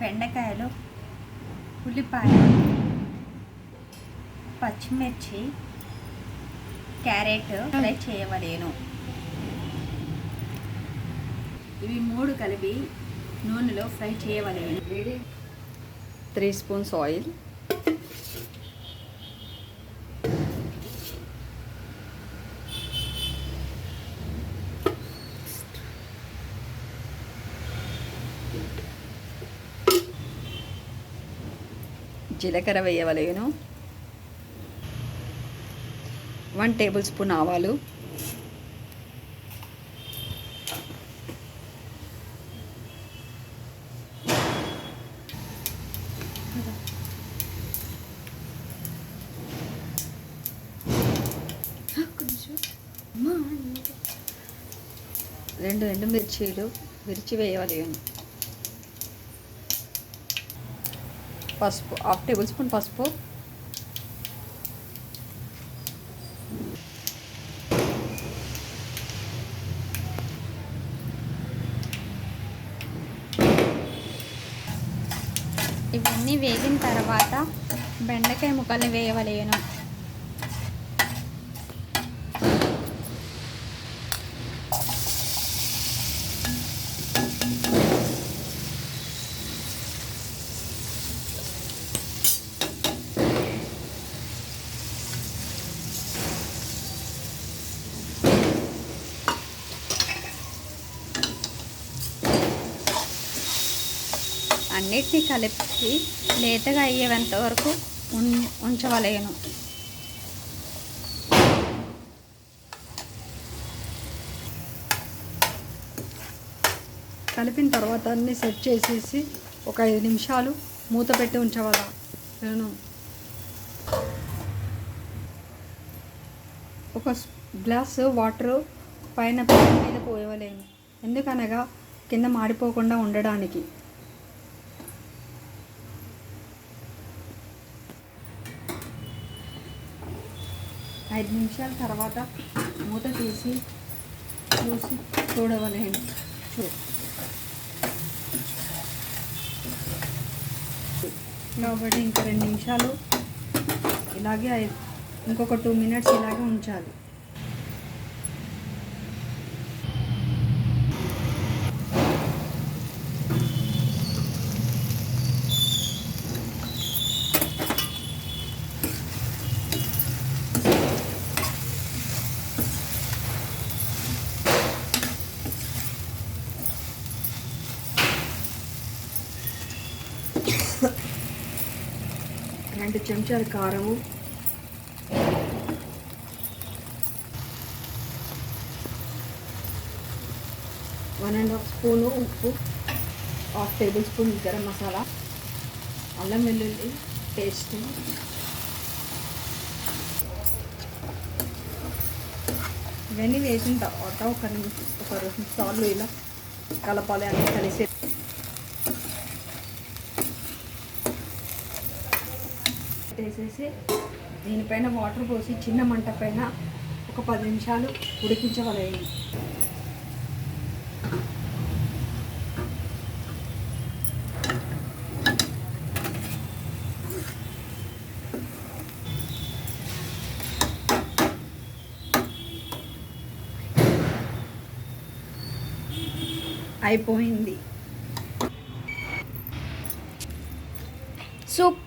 బెండకాయలు ఉల్లిపాయ పచ్చిమిర్చి క్యారెట్ ఫ్రై చేయవలేను. ఇవి మూడు కలిపి నూనెలో ఫ్రై చేయవలేను. Three spoons oil. జీలకర్ర వేయవలేను. వన్ టేబుల్ స్పూన్ ఆవాలు. రెండు ఎండుమిర్చీలు మిర్చి వేయవలేను. పసుపు హాఫ్ టేబుల్ స్పూన్ పసుపు. ఇవన్నీ వేగిన తర్వాత బెండకాయ ముక్కల్ని వేయవలేను. అన్నిటినీ కలిపి లేతగా అయ్యేంత వరకు ఉంచవలేను. కలిపిన తర్వాత అన్ని సెట్ చేసేసి ఒక ఐదు నిమిషాలు మూత పెట్టి ఉంచవాలా. నేను ఒక గ్లాసు గ్లాస్ వాటర్ పైన మీద పోయవలేను. ఎందుకనగా కింద మాడిపోకుండా ఉండడానికి. ఐదు నిమిషాల తర్వాత మూత తీసి చూసి చూడవలేను. చూ. కాబట్టి ఇంకా రెండు నిమిషాలు ఇలాగే ఇంకొక టూ మినిట్స్ ఇలాగే ఉంచాలి. రెండు చెంచాల కారము. వన్ అండ్ హాఫ్ స్పూను ఉప్పు half table spoon garam masala అల్లం వెల్లుల్లి పేస్ట్. ఇవన్నీ వేసిన తర్వాత ఒక నిమిషం ఒక రెండు సార్లు ఇలా కలపాలి అన్నీ కలిసి వేసేసి దీనిపైన వాటర్ పోసి చిన్న మంట పైన ఒక పది నిమిషాలు ఉడికించవలేదు అయిపోయింది. సూప్